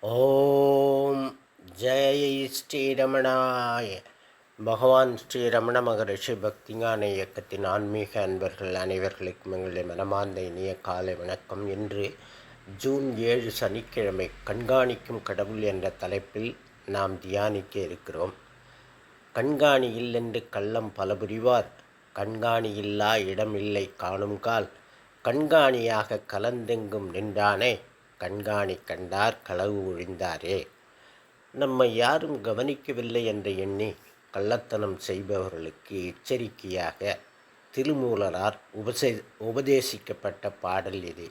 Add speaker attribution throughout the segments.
Speaker 1: ஓம் ஜெய் ஸ்ரீரமணாய. பகவான் ஸ்ரீரமண மகரிஷி பக்திஞான இயக்கத்தின் ஆன்மீக அன்பர்கள் அனைவர்களுக்கும் எங்களுடைய மனமார்ந்த இனிய காலை வணக்கம். இன்று ஜூன் ஏழு சனிக்கிழமை கண்காணிக்கும் கடவுள் என்ற தலைப்பில் நாம் தியானிக்க இருக்கிறோம். கண்காணி இல்லென்று கள்ளம் பல புரிவார். கண்காணி இல்லா இடமில்லை காணும் கால். கண்காணியாக கலந்தெங்கும் நின்றானே. கண்காணி கண்டார் களவு ஒழிந்தாரே. நம்மை யாரும் கவனிக்கவில்லை என்று எண்ணி கள்ளத்தனம் செய்பவர்களுக்கு எச்சரிக்கையாக திருமூலரார் உபசே உபதேசிக்கப்பட்ட பாடல் இது.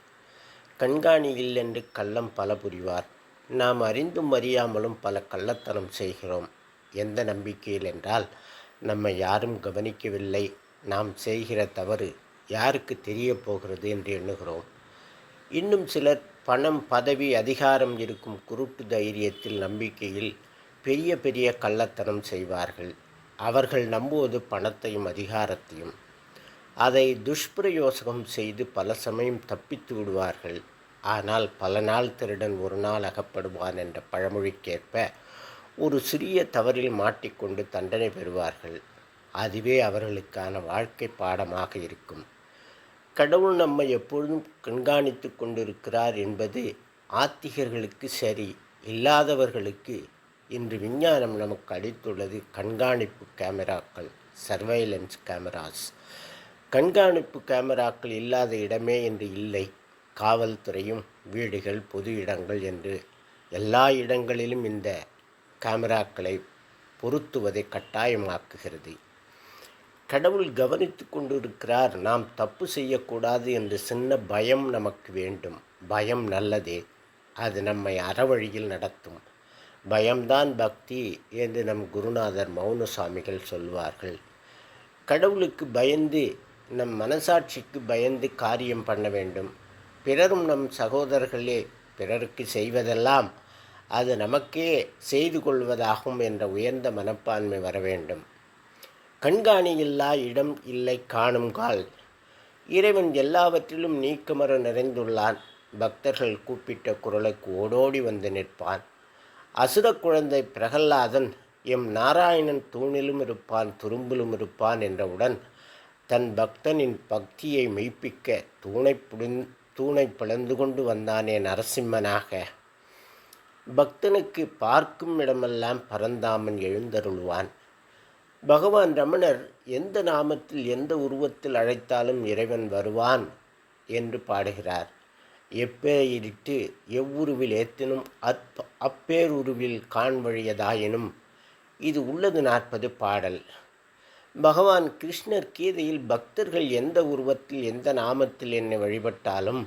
Speaker 1: கண்காணி இல்லென்று கள்ளம் பல புரிவார். நாம் அறிந்தும் அறியாமலும் பல கள்ளத்தனம் செய்கிறோம். எந்த நம்பிக்கையில் என்றால் நம்மை யாரும் கவனிக்கவில்லை. நாம் செய்கிற தவறு யாருக்கு தெரிய போகிறது என்று எண்ணுகிறோம். இன்னும் சிலர் பணம் பதவி அதிகாரம் இருக்கும் குருட்டு தைரியத்தில் நம்பிக்கையில் பெரிய பெரிய கள்ளத்தனம் செய்வார்கள். அவர்கள் நம்புவது பணத்தையும் அதிகாரத்தையும். அதை துஷ்பிரயோசகம் செய்து பல சமயம் தப்பித்து விடுவார்கள். ஆனால் பல நாள் திருடன் ஒரு நாள் அகப்படுவான் என்ற பழமொழிக்கேற்ப ஒரு சிறிய தவறில் மாட்டிக்கொண்டு தண்டனை பெறுவார்கள். அதுவே அவர்களுக்கான வாழ்க்கை பாடமாக இருக்கும். கடவுள் நம்மை எப்பொழுதும் கண்காணித்து கொண்டிருக்கிறார் என்பது ஆத்திகர்களுக்கு சரி இல்லாதவர்களுக்கு இன்று விஞ்ஞானம் நமக்கு அளித்துள்ளது கண்காணிப்பு கேமராக்கள் சர்வைலன்ஸ் கேமராஸ் கண்காணிப்பு கேமராக்கள் இல்லாத இடமே என்று இல்லை. காவல்துறையும் வீடுகள் பொது இடங்கள் என்று எல்லா இடங்களிலும் இந்த கேமராக்களை பொருத்துவதை கட்டாயமாக்குகிறது. கடவுள் கவனித்து கொண்டிருக்கிறார். நாம் தப்பு செய்யக்கூடாது என்று சின்ன பயம் நமக்கு வேண்டும். பயம் நல்லதே. அது நம்மை அறவழியில் நடத்தும். பயம்தான் பக்தி என்று நம் குருநாதர் மௌனசாமிகள் சொல்வார்கள். கடவுளுக்கு பயந்து நம் மனசாட்சிக்கு பயந்து காரியம் பண்ண வேண்டும். பிறரும் நம் சகோதரர்களே பிறருக்கு செய்வதெல்லாம் அது நமக்கே செய்து கொள்வதாகும் என்ற உயர்ந்த மனப்பான்மை வர வேண்டும். கண்காணியில்லா இடம் இல்லை காணும் கால். இறைவன் எல்லாவற்றிலும் நீக்கமர நிறைந்துள்ளான். பக்தர்கள் கூப்பிட்ட குரலுக்கு ஓடோடி வந்து நிற்பான். அசுர குழந்தை பிரகல்லாதன் எம் நாராயணன் தூணிலும் இருப்பான் துரும்பிலும் இருப்பான் என்றவுடன் தன் பக்தனின் பக்தியை மெய்ப்பிக்க தூணை புடிந் தூணை பிளந்து கொண்டு வந்தானே நரசிம்மனாக. பக்தனுக்கு பார்க்கும் இடமெல்லாம் பரந்தாமன் எழுந்தருள்வான். பகவான் ரமணர் எந்த நாமத்தில் எந்த உருவத்தில் அழைத்தாலும் இறைவன் வருவான் என்று பாடுகிறார். எப்பேயிட்டு எவ்வுருவில் ஏத்தினும் அப் அப்பேருருவில் காண்வழியதாயினும் இது உள்ளது நாற்பது பாடல். பகவான் கிருஷ்ணர் கீதையில் பக்தர்கள் எந்த உருவத்தில் எந்த நாமத்தில் என்னை வழிபட்டாலும்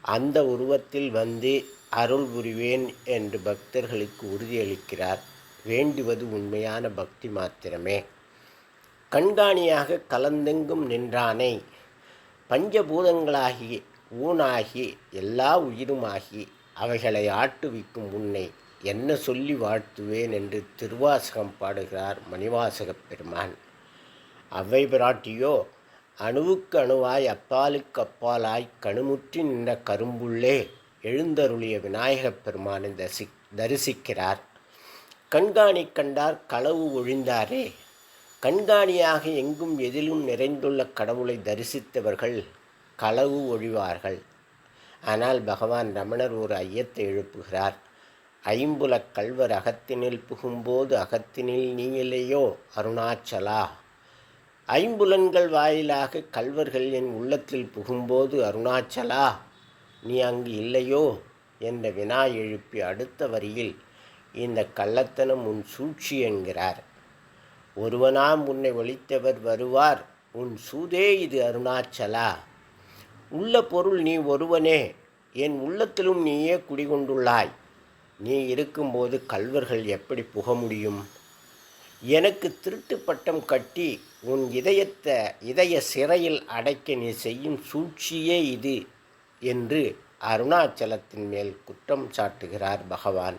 Speaker 1: அந்த உருவத்தில் வந்து அருள் புரிவேன் என்று பக்தர்களுக்கு உறுதியளிக்கிறார். வேண்டுவது உண்மையான பக்தி மாத்திரமே. கண்காணியாக கலந்தெங்கும் நின்றானை பஞ்சபூதங்களாகி ஊனாகி எல்லா உயிருமாகி அவைகளை ஆட்டுவிக்கும் உன்னை என்ன சொல்லி வாழ்த்துவேன் என்று திருவாசகம் பாடுகிறார் மணிவாசகப் பெருமான். அவ்வை பிராட்டியோ அணுவுக்கு அணுவாய் அப்பாலுக்கு அப்பாலாய் கணுமுற்றி நின்ற கரும்புள்ளே எழுந்தருளிய விநாயகப் பெருமானை தரிசி தரிசிக்கிறார். கண்காணி கண்டார் களவு ஒழிந்தாரே. கண்காணியாக எங்கும் எதிலும் நிறைந்துள்ள கடவுளை தரிசித்தவர்கள் களவு ஒழிவார்கள். ஆனால் பகவான் ரமணர் ஒரு ஐயத்தை எழுப்புகிறார். ஐம்புலக் கல்வர் அகத்தினில் புகும்போது அகத்தினில் நீ இல்லையோ அருணாச்சலா? ஐம்புலன்கள் வாயிலாக கல்வர்கள் என் உள்ளத்தில் புகும்போது அருணாச்சலா? நீ அங்கு இல்லையோ? என்ற வினா எழுப்பி அடுத்த வரியில் இந்த கள்ளத்தனம் உன் சூழ்ச்சி என்கிறார். ஒருவனாம் உன்னை ஒழித்தவர் வருவார். உன் சூதே இது அருணாச்சலா. உள்ள பொருள் நீ ஒருவனே. என் உள்ளத்திலும் நீயே குடிகொண்டுள்ளாய். நீ இருக்கும்போது கல்வர்கள் எப்படி புக முடியும்? எனக்கு திருட்டு பட்டம் கட்டி உன் இதயத்தை இதய சிறையில் அடைக்க நீ செய்யும் சூழ்ச்சியே இது என்று அருணாச்சலத்தின் மேல் குற்றம் சாட்டுகிறார் பகவான்.